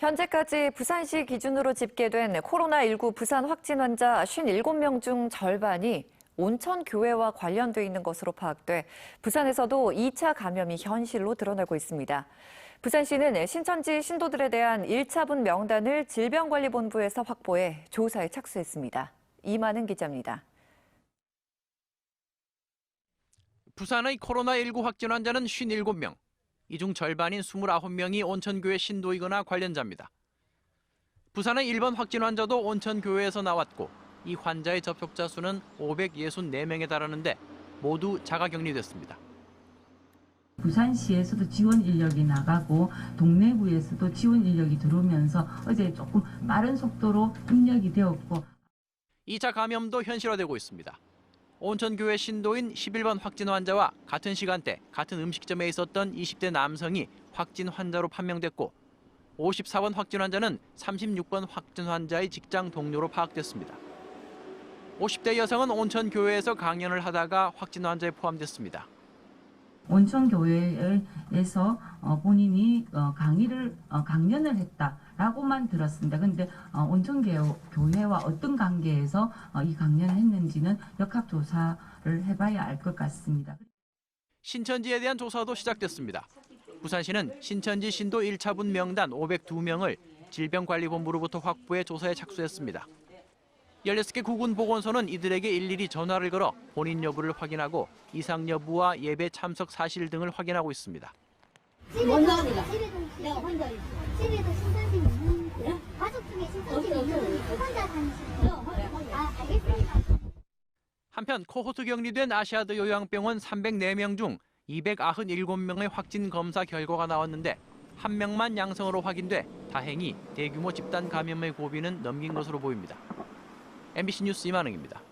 현재까지 부산시 기준으로 집계된 코로나19 부산 확진 환자 57명 중 절반이 온천 교회와 관련돼 있는 것으로 파악돼 부산에서도 2차 감염이 현실로 드러나고 있습니다. 부산시는 신천지 신도들에 대한 1차분 명단을 질병관리본부에서 확보해 조사에 착수했습니다. 이만은 기자입니다. 부산의 코로나19 확진 환자는 57명. 이 중 절반인 29명이 온천교회 신도이거나 관련자입니다. 부산의 1번 확진 환자도 온천교회에서 나왔고 이 환자의 접촉자 수는 564명에 달하는데 모두 자가격리됐습니다. 부산시에서도 지원 인력이 나가고 동래구에서도 지원 인력이 들어오면서 어제 조금 빠른 속도로 입력이 되었고 2차 감염도 현실화되고 있습니다. 온천교회 신도인 11번 확진 환자와 같은 시간대 같은 음식점에 있었던 20대 남성이 확진 환자로 판명됐고 54번 확진 환자는 36번 확진 환자의 직장 동료로 파악됐습니다. 50대 여성은 온천교회에서 강연을 하다가 확진 환자에 포함됐습니다. 온천교회에서 어, 본인이 어, 강의를 어, 강연을 했다라고만 들었습니다. 근데 어, 온천교회와 어떤 관계에서 어, 이 강연을 했는지는 역학조사를 해봐야 알 것 같습니다. 신천지에 대한 조사도 시작됐습니다. 부산시는 신천지 신도 1차분 명단 502명을 질병관리본부로부터 확보해 조사에 착수했습니다. 16개 구군 보건소는 이들에게 일일이 전화를 걸어 본인 여부를 확인하고 이상 여부와 예배 참석 사실 등을 확인하고 있습니다. 못 나옵니다. 내가 혼자 있어. 집에도 신선생이 있는데 가족 중에 신선생이 있으니까 혼자 다니시는 아 알겠습니다. 한편 코호트 격리된 아시아드 요양병원 304명 중 297명의 확진 검사 결과가 나왔는데 한 명만 양성으로 확인돼 다행히 대규모 집단 감염의 고비는 넘긴 것으로 보입니다. MBC 뉴스 이만흥입니다.